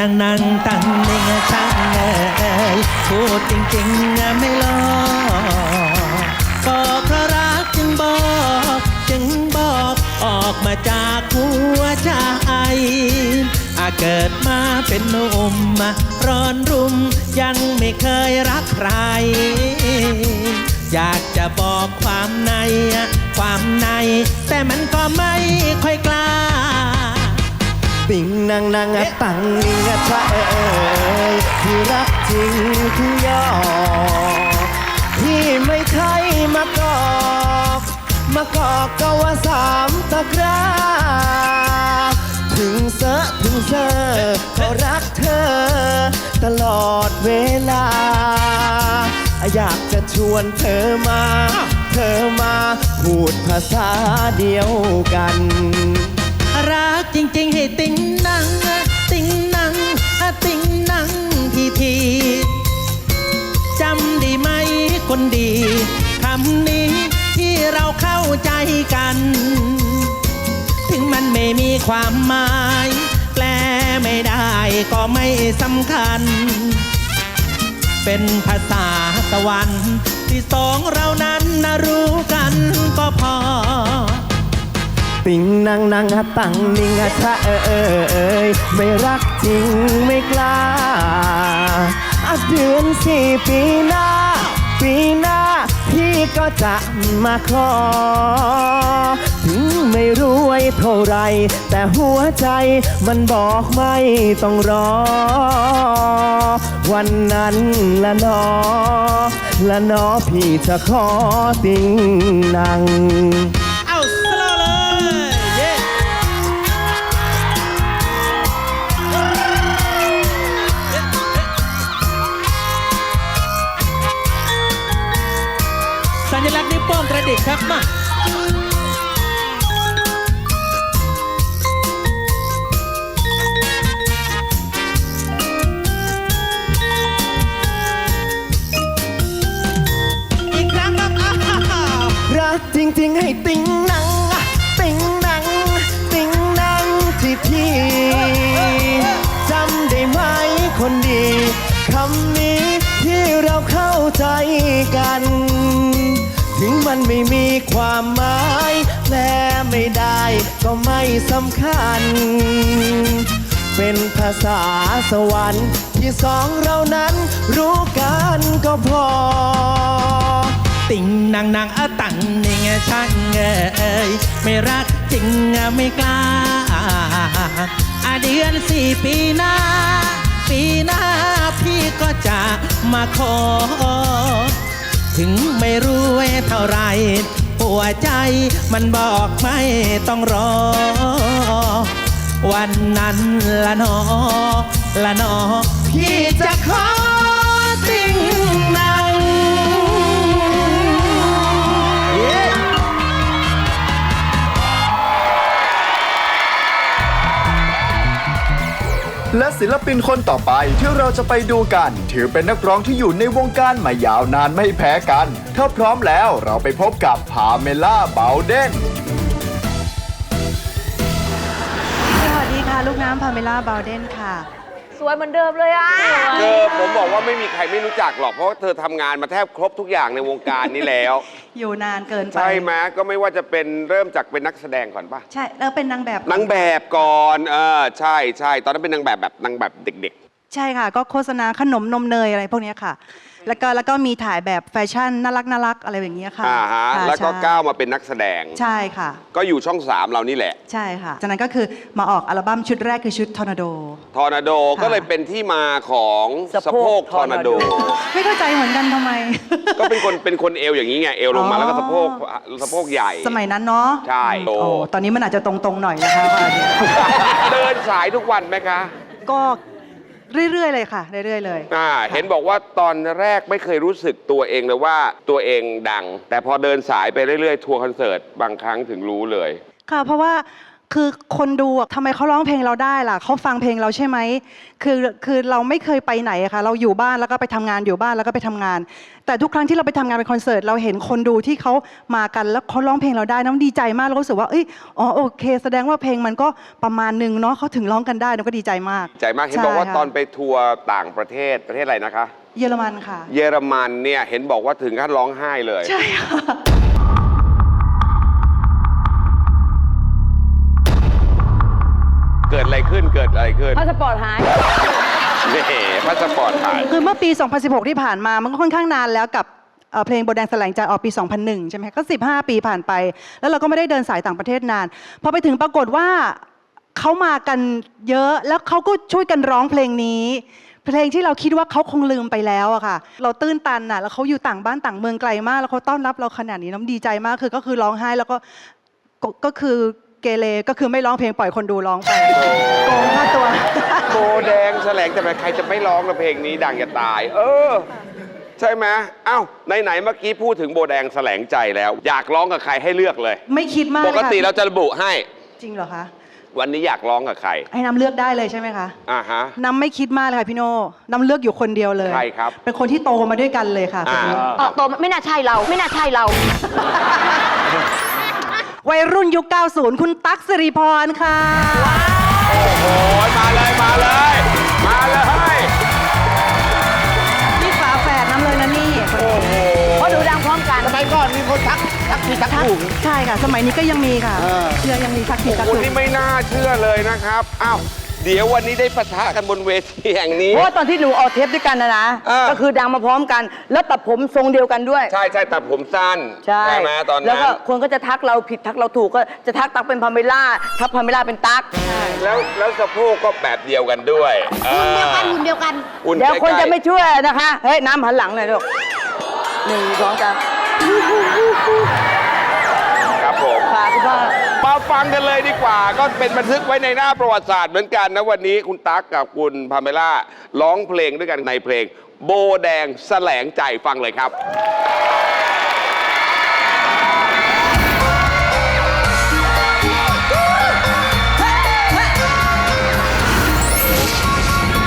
นั่งนั่งตั้งเน่งช่างเอ่ยพูดจริงๆไม่หลอกก็เพราะรักจึงบอกจึงบอกออกมาจากหัวใจอาเกิดมาเป็นหนุ่มร้อนรุ่มยังไม่เคยรักใคร อยากจะบอกความใน ความใน แต่มันก็ไม่ค่อยกล้า ติงนางนางอะตังนิงอะชะเอยที่รักจริงที่ยอที่ไม่ใช่มากอกมากอกก็ว่าสามตะกร้าถึงเสอะถึงเสอก็รักเธอ ตลอดเวลา อยากจะชวนเธอมา เธอมาพูดภาษาเดียวกัน รักจริงๆให้ติ้งนังติ้งนังติ้งนังทีทีจำด้ไหมคนดีคำนี้ที่เราเข้าใจกัน ถึงมันไม่มีความหมาย แปลไม่ได้ก็ไม่สำคัญ เป็นภาษาสวรรค์ที่สองเรานั้นนรู้กันก็พอ ติงนางนางตังนิงอะชะเออเออเอยไม่รักจริงไม่กล้าอะเดือนสี่ปีหน้า ปีหน้า พี่ก็จะมาขอถึงไม่รวยเท่าไร แต่หัวใจมันบอกไม่ต้องรอ วันนั้นละนอ ละนอพี่จะขอติงนาง ดิกครับมาอีกครั้งครับอ้าวรักจริง ๆ ให้ติงหนัง ติงหนัง ติงหนังที่พี่จำได้ไหมคนดีคำนี้ที่เราเข้าใจกัน ถึงมันไม่มีความหมายและไม่ได้ก็ไม่สำคัญ เป็นภาษาสวรรค์ที่สองเรานั้นรู้กันก็พอ ติ่งนางนางอะตังนี่ไงช่างเอ้ยไม่รักจริงไม่กล้าอาเดือนสี่ปีหน้า ปีหน้าพี่ก็จะมาขอ ถึงไม่รู้เท่าไร หัวใจมันบอกไม่ต้องรอ วันนั้นละนอละนอพี่จะขอติ่งนาง และศิลปินคนต่อไปที่เราจะไปดูกัน ถือเป็นนักร้องที่อยู่ในวงการมายาวนานไม่แพ้กัน ถ้าพร้อมแล้วเราไปพบกับพาเมล่าเบาเดนสวัสดีค่ะ ลูกน้ำพาเมล่าบาวเดนค่ะ สวยเหมือนเดิมเลยอะ เธอผมบอกว่าไม่มีใครไม่รู้จักหรอกเพราะว่าเธอทำงานมาแทบครบทุกอย่างในวงการนี้แล้ว อยู่นานเกินไป ใช่ไหมก็ไม่ว่าจะเป็นเริ่มจากเป็นนักแสดงก่อนป่ะใช่แล้วเป็นนางแบบนางแบบก่อนเออใช่ใช่ตอนนั้นเป็นนางแบบแบบนางแบบเด็กใช่ค่ะ ก็โฆษณาขนมนมเนยอะไรพวกเนี้ยค่ะ แล้วก็แล้วก็มีถ่ายแบบแฟชั่นน่ารักน่ารักอะไรอย่างเงี้ยๆค่ะอ่าฮะค่ะแล้วก็ใช่ก้าวมาเป็นนักแสดง ใช่ค่ะ ก็อยู่ช่องสามเรานี่แหละใช่ค่ะ จากนั้นก็คือมาออกอัลบั้มชุดแรกคือชุดทอร์นาโด ทอร์นาโดค่ะก็เลยเป็นที่มาของสะสะโพโพกกทอร์นาโด Tornado ไม่เข้าใจเหมือนกันทำไม ก็เป็นคนเป็นคนเอวอย่างนี้ไงเอวลงมาอ๋อ แล้วก็สะโพกสะโพกใหญ่ สมัยนั้นเนาะใช่ โอ้ตอนนี้มันอาจจะตรงๆหน่อยนะคะว่าอันนี้เดินสายทุกวันไหมคะ ก็ เรื่อยๆเลยค่ะ เรื่อยๆเลย อ่าเห็นบอกว่าตอนแรกไม่เคยรู้สึกตัวเองเลยว่าตัวเองดัง แต่พอเดินสายไปเรื่อยๆทัวร์คอนเสิร์ตบางครั้งถึงรู้เลย ค่ะ เพราะว่า คือคนดูอะทำไมเขาร้องเพลงเราได้ล่ะเขาฟังเพลงเราใช่ไหมคือคือเราไม่เคยไปไหนอะค่ะเราอยู่บ้านแล้วก็ไปทำงานอยู่บ้านแล้วก็ไปทำงาน แต่ทุกครั้งที่เราไปทำงานเป็นคอนเสิร์ตเราเห็นคนดูที่เขามากันแล้วเขาร้องเพลงเราได้น้ำดีใจมากแล้วก็รู้สึกว่าเอ้ยอ๋อโอเค แสดงว่าเพลงมันก็ประมาณหนึงเนาะเขาถึงร้องกันได้น้ำก็ดีใจมากใจมากเห็นบอกว่าใช่ค่ะตอนไปทัวร์ต่างประเทศประเทศอะไรนะคะ เยอรมันค่ะ เยอรมันเนี่ยเห็นบอกว่าถึงขั้นร้องไห้เลย ใช่ค่ะ ขึ้นเกิดอะไรขึ้นพาสปอร์ตหาย นี่พาสปอร์ตหายคือเมื่อปี 2016 ที่ผ่านมา มันก็ค่อนข้างนานแล้วกับเอ่อเพลงโบทแดงแสลงใจออกปี 2001 ใช่ไหมคะก็ 15 ปีผ่านไป แล้วเราก็ไม่ได้เดินสายต่างประเทศนาน พอไปถึงปรากฏว่าเขามากันเยอะ แล้วเขาก็ช่วยกันร้องเพลงนี้ เพลงที่เราคิดว่าเขาคงลืมไปแล้วอะค่ะ เราตื้นตันน่ะแล้วเขาอยู่ต่างบ้านต่างเมืองไกลมาก แล้วเขาต้อนรับเราขนาดนี้น้ำดีใจมาก คือก็คือร้องไห้แล้วก็ก็ก็คือ เกเรก็คือไม่ร้องเพลงปล่อยคนดูร้องไปโกงค่าตัว โบแดงแสลงแต่ใครจะไม่ร้องละเพลงนี้ดังจะตาย เออ ใช่ไหมเอ้าไหนๆเมื่อกี้พูดถึงโบแดงแสลงใจแล้ว อยากร้องกับใครให้เลือกเลย ไม่คิดมากปเลยกค่ะติเราจะระบุให้ จริงเหรอคะ วันนี้อยากร้องกับใครให้น้ำเลือกได้เลยใช่ไหมคะอ่าฮะ น้ำไม่คิดมากเลยค่ะพี่โน่น้ำเลือกอยู่คนเดียวเลยใครครับ เป็นคนที่โตมาด้วยกันเลยค่ะคนนี้ อ่า ออกตัวไม่น่าใช่เรา ไม่น่าใช่เรา วัยรุ่นยุค 90 คุณตั๊กสิริพรค่ะ โอ้ยมาเลยมาเลย มาเลย นี่ฝาแฝดน้ำเลยนะนี่โอ้โหเพราะดูดังพร้อมกัน สมัยก่อนมีคนทักทักทีทักถูก ใช่ค่ะ สมัยนี้ก็ยังมีค่ะเชื่อยังมีทักทีทักคุณถูกนี่ไม่น่าเชื่อเลยนะครับ อ้าว เดี๋ยววันนี้ได้ปะทะกันบนเวทีแห่งนี้ เพราะว่าตอนที่หนูออกเทปด้วยกันนะนะ อ่า ก็คือดังมาพร้อมกัน แล้วตัดผมทรงเดียวกันด้วย ใช่ใช่แต่ผมสั้นใช่ไหมตอนแล้วนั้นก็คนก็จะทักเราผิดทักเราถูกก็จะทักตักเป็นพาเมล่าทักพาเมล่าเป็นตักแล้วแล้วสะโพกก็แบบเดียวกันด้วยหุ่นเดียวกันหุ่นเดี๋ยวคนใกล้ๆจะไม่ช่วยนะคะเฮ้ยน้ำหันหลังหน่อยลูกหนึ่งสองสามครับผมฝากคุณพ่อ มาฟังกันเลยดีกว่า ก็เป็นบันทึกไว้ในหน้าประวัติศาสตร์เหมือนกันนะวันนี้คุณตั๊กกับคุณพาเมล่าร้องเพลงด้วยกันในเพลง โบแดงแสลงใจฟังเลยครับ